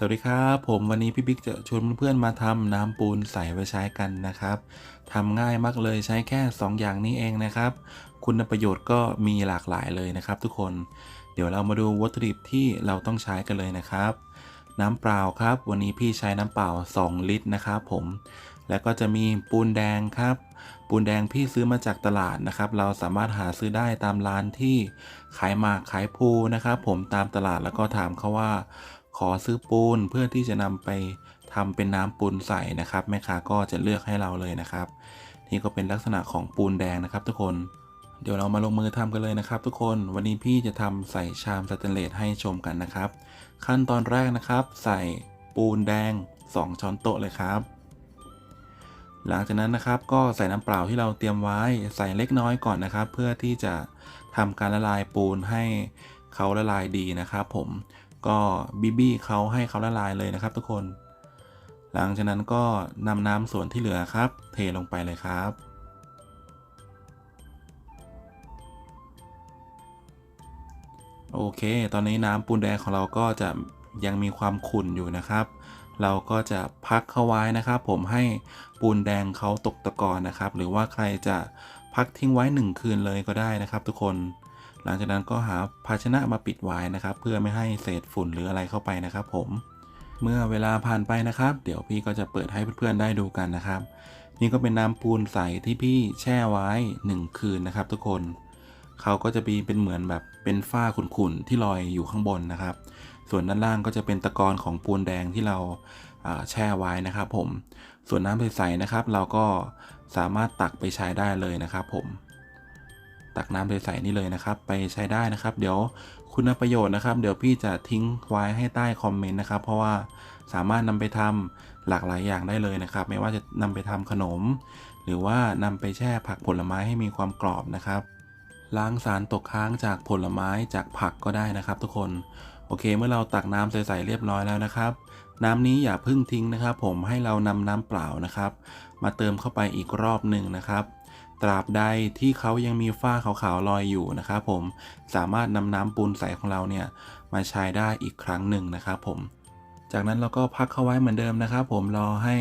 สวัสดีครับผมวันนี้พี่บิ๊กจะชวนเพื่อนๆมาทำน้ำปูนใสไว้ใช้กันนะครับทำง่ายมากเลยใช้แค่ 2 อย่างนี้เองนะครับ คุณประโยชน์ก็มีหลากหลายเลยนะครับ ทุกคนเดี๋ยวเรามาดูวัตถุดิบที่เราต้องใช้กันเลยนะครับ น้ำเปล่าครับ วันนี้พี่ใช้น้ำเปล่า 2 ลิตรนะครับผมแล้วก็จะมีปูนแดงครับ ปูนแดงพี่ซื้อมาจากตลาดนะครับ เราสามารถหาซื้อได้ตามร้านที่ขายหมากขายภูนะครับ ผมตามตลาดแล้วก็ถามเขาว่า ขอซื้อปูนเพื่อที่จะนำไปทำเป็นน้ำปูนใสนะครับ แม่ค้าก็จะเลือกให้เราเลยนะครับ นี่ก็เป็นลักษณะของปูนแดงนะครับ ทุกคนเดี๋ยวเรามาลงมือทำกันเลยนะครับ ทุกคนวันนี้พี่จะทำใส่ชามสแตนเลสให้ชมกันนะครับ ขั้นตอนแรกนะครับ ใส่ปูนแดง 2 ช้อนโต๊ะเลยครับ หลังจากนั้นนะครับก็ใส่น้ำเปล่าที่เราเตรียมไว้ใส่เล็กน้อยก่อนนะครับ เพื่อที่จะทำการละลายปูนให้เขาละลายดีนะครับ ผม ก็บีบี้เขาให้เขาละลายเลยนะครับทุกคน หลังจากนั้นก็นำน้ำส่วนที่เหลือครับ เทลงไปเลยครับ โอเค ตอนนี้น้ำปูนแดงของเราก็จะยังมีความขุ่นอยู่นะครับ เราก็จะพักเขาไว้นะครับ ผมให้ปูนแดงเขาตกตะกอนนะครับ หรือว่าใครจะพักทิ้งไว้ 1 คืนเลยก็ได้นะครับ ทุกคน หลังจากนั้นก็หาภาชนะมาปิดไว้นะครับ เพื่อไม่ให้เศษฝุ่นหรืออะไรเข้าไปนะครับ ผมเมื่อเวลาผ่านไปนะครับ เดี๋ยวพี่ก็จะเปิดให้เพื่อนๆได้ดูกันนะครับ นี่ก็เป็นน้ำปูนใสที่พี่แช่ไว้ 1 คืนนะครับ ทุกคนเขาก็จะมีเป็นเหมือนแบบเป็นฝ้าขุ่นๆที่ลอยอยู่ข้างบนนะครับ ส่วนด้านล่างก็จะเป็นตะกอนของปูนแดงที่เราาแช่ไว้นะครับ ผมส่วนน้ำใสๆนะครับ เราก็สามารถตักไปใช้ได้เลยนะครับ ผม ตักน้ำใสๆนี่เลยนะครับ ไปใช้ได้นะครับ เดี๋ยวคุณประโยชน์นะครับ เดี๋ยวพี่จะทิ้งไว้ให้ใต้คอมเมนต์นะครับ เพราะว่าสามารถนำไปทำหลากหลายอย่างได้เลยนะครับ ไม่ว่าจะนำไปทำขนม หรือว่านำไปแช่ผักผลไม้ให้มีความกรอบนะครับ ล้างสารตกค้างจากผลไม้จากผักก็ได้นะครับ ทุกคนโอเค เมื่อเราตักน้ำใสๆเรียบร้อยแล้วนะครับ น้ำนี้อย่าเพิ่งทิ้งนะครับ ผมให้เรานำน้ำเปล่านะครับ มาเติมเข้าไปอีกรอบหนึ่งนะครับ ตราบใดที่เขายังมีฝ้าขาวๆลอยอยู่นะครับผมสามารถนำน้ำปูนใสของเราเนี่ยมาใช้ได้อีกครั้งหนึ่งนะครับผม จากนั้นเราก็พักเข้าไว้เหมือนเดิมนะครับ ผมรอให้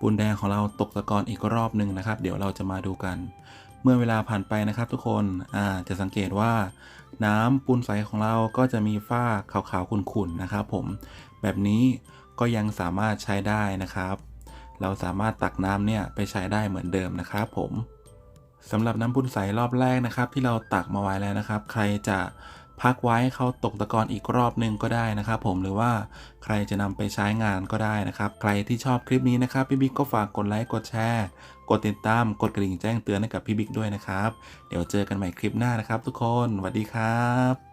ปูนแดงของเราตกตะกอนอีกรอบหนึ่งนะครับ เดี๋ยวเราจะมาดูกัน เมื่อเวลาผ่านไปนะครับ ทุกคนอ่าจะสังเกตว่า น้ำปูนใสของเราก็จะมีฝ้าขาวๆขุ่นๆนะครับ ผมแบบนี้ก็ยังสามารถใช้ได้นะครับ เราสามารถตักน้ำเนี่ยไปใช้ได้เหมือนเดิมนะครับผม สำหรับน้ำพุนใสรอบแรกนะครับ ที่เราตักมาไว้แล้วนะครับ ใครจะพักไว้ให้เขาตกตะกอนอีกรอบหนึ่งก็ได้นะครับ ผมหรือว่าใครจะนำไปใช้งานก็ได้นะครับ ใครที่ชอบคลิปนี้นะครับพี่บิ๊กก็ฝากกดไลค์กดแชร์ กดติดตามกดกระดิ่งแจ้งเตือนให้กับพี่บิ๊กด้วยนะครับ เดี๋ยวเจอกันใหม่คลิปหน้านะครับ ทุกคนสวัสดีครับ